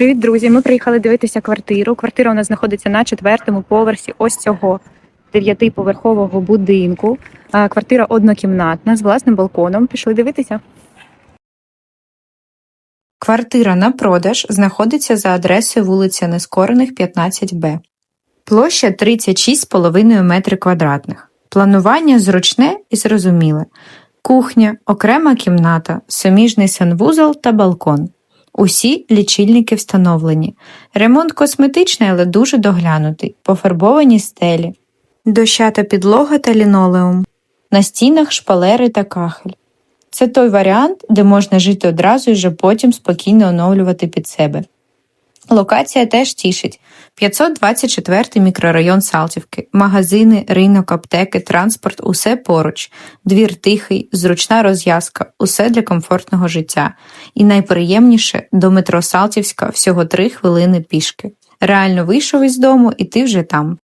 Привіт, друзі! Ми приїхали дивитися квартиру. Квартира у нас знаходиться на четвертому поверсі ось цього дев'ятиповерхового будинку. Квартира однокімнатна з власним балконом. Пішли дивитися. Квартира на продаж знаходиться за адресою вулиця Нескорених, 15Б. Площа 36,5 метри квадратних. Планування зручне і зрозуміле. Кухня, окрема кімната, суміжний санвузол та балкон. Усі лічильники встановлені. Ремонт косметичний, але дуже доглянутий. Пофарбовані стелі. Дощата підлога та лінолеум. На стінах шпалери та кахель. Це той варіант, де можна жити одразу і вже потім спокійно оновлювати під себе. Локація теж тішить. 524 мікрорайон Салтівки, магазини, ринок, аптеки, транспорт усе поруч. Двір тихий, зручна розв'язка, усе для комфортного життя. І найприємніше до метро Салтівська всього 3 хвилини пішки. Реально вийшов із дому і ти вже там.